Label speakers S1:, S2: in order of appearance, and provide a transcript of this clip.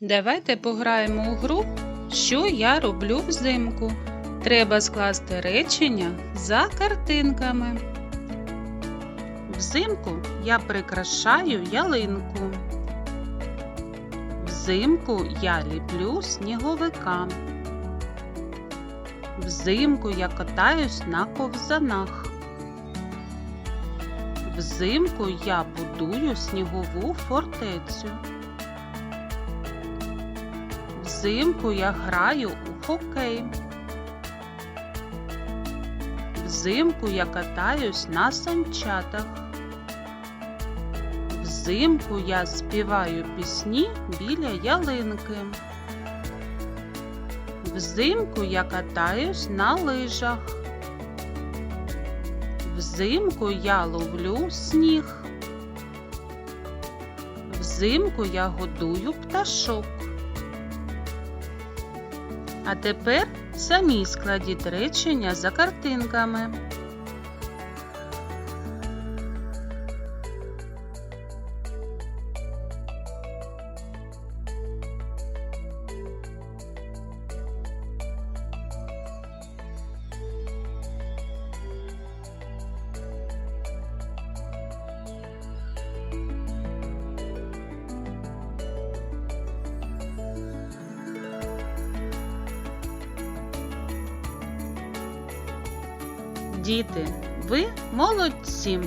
S1: Давайте пограємо у гру, що я роблю взимку. Треба скласти речення за картинками. Взимку я прикрашаю ялинку. Взимку я ліплю сніговика. Взимку я катаюсь на ковзанах. Взимку я будую снігову фортецю. Взимку я граю у хокей. Взимку я катаюсь на санчатах. Взимку я співаю пісні біля ялинки. Взимку я катаюсь на лижах. Взимку я ловлю сніг. Взимку я годую пташок. А тепер самі складіть речення за картинками. Діти, ви молодці!